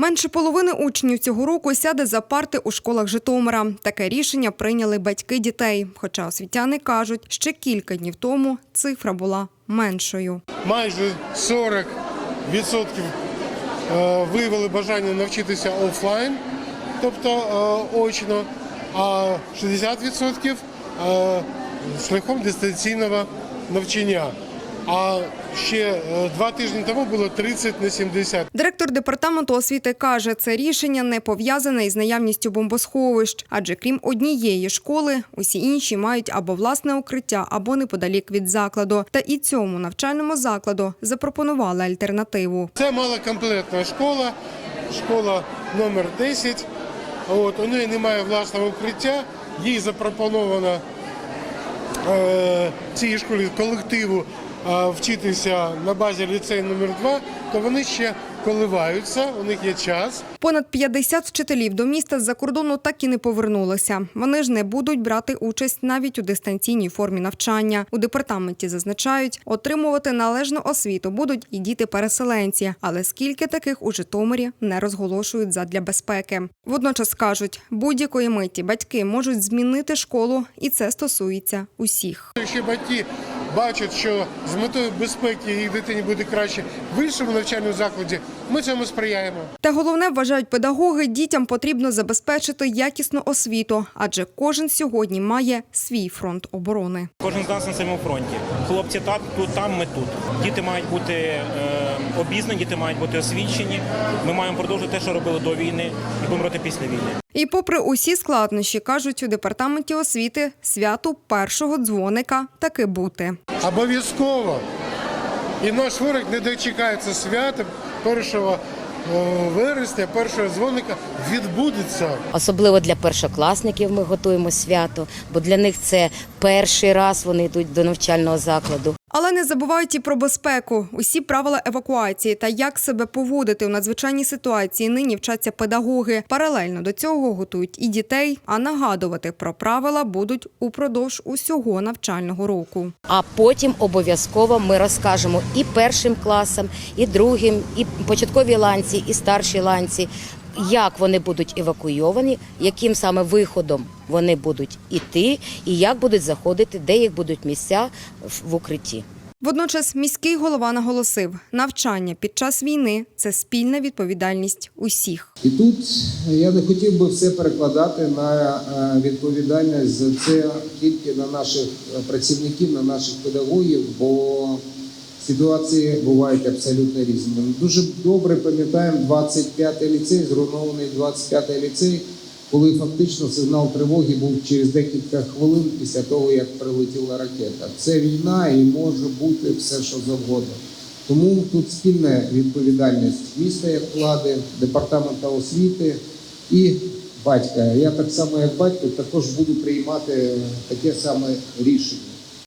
Менше половини учнів цього року сяде за парти у школах Житомира. Таке рішення прийняли батьки дітей. Хоча освітяни кажуть, ще кілька днів тому цифра була меншою. майже 40% е, виявили бажання навчитися офлайн, тобто е, очно, а 60% е, шляхом дистанційного навчання. А ще е, два тижні тому було 30 на 70. Директор департаменту освіти каже, це рішення не пов'язане із наявністю бомбосховищ, адже крім однієї школи, усі інші мають або власне укриття, або неподалік від закладу. Та і цьому навчальному закладу запропонували альтернативу. Це малокомплектна школа, школа номер 10. От, у неї немає власного укриття, їй запропоновано е, цій школі колективу вчитися на базі ліцею номер 2 то вони ще коливаються, у них є час. Понад 50 вчителів до міста з-за кордону так і не повернулися. Вони ж не будуть брати участь навіть у дистанційній формі навчання. У департаменті зазначають, отримувати належну освіту будуть і діти-переселенці. Але скільки таких у Житомирі не розголошують задля безпеки. Водночас кажуть, будь-якої миті батьки можуть змінити школу, і це стосується усіх. Якщо батьки бачать, що з метою безпеки їх дитині буде краще в іншому навчальному закладі, ми цьому сприяємо. Та головне вважають педагоги, дітям потрібно забезпечити якісну освіту, адже кожен сьогодні має свій фронт оборони. Кожен з нас на своєму фронті. Хлопці так, тут, там, ми тут. Діти мають бути е, обізнані, діти мають бути освічені. Ми маємо продовжувати те, що робили до війни, і будемо робити після війни. І попри усі складнощі, кажуть у департаменті освіти, святу першого дзвоника таки бути. Обов'язково. І наш ворог не дочекається свята 1 вересня, першого дзвоника відбудеться. Особливо для першокласників ми готуємо свято, бо для них це перший раз вони йдуть до навчального закладу. Але не забувають і про безпеку. Усі правила евакуації та як себе поводити у надзвичайній ситуації нині вчаться педагоги. Паралельно до цього готують і дітей, а нагадувати про правила будуть упродовж усього навчального року. А потім обов'язково ми розкажемо і першим класам, і другим, і початковій ланці, і старшій ланці, як вони будуть евакуйовані, яким саме виходом вони будуть іти, і як будуть заходити, де їх будуть місця в- укритті. Водночас міський голова наголосив, навчання під час війни це спільна відповідальність усіх. І тут я не хотів би все перекладати на е, відповідальність за це тільки на наших е, працівників, на наших педагогів, бо ситуації бувають абсолютно різними. Ми Дуже добре пам'ятаємо 25-й ліцей, зруйнований 25-й ліцей, коли фактично сигнал тривоги був через декілька хвилин після того, як прилетіла ракета. Це війна і може бути все, що завгодно. Тому тут спільна відповідальність міста як влади, департамента освіти і батька. Я так само, як батько, також буду приймати таке саме рішення.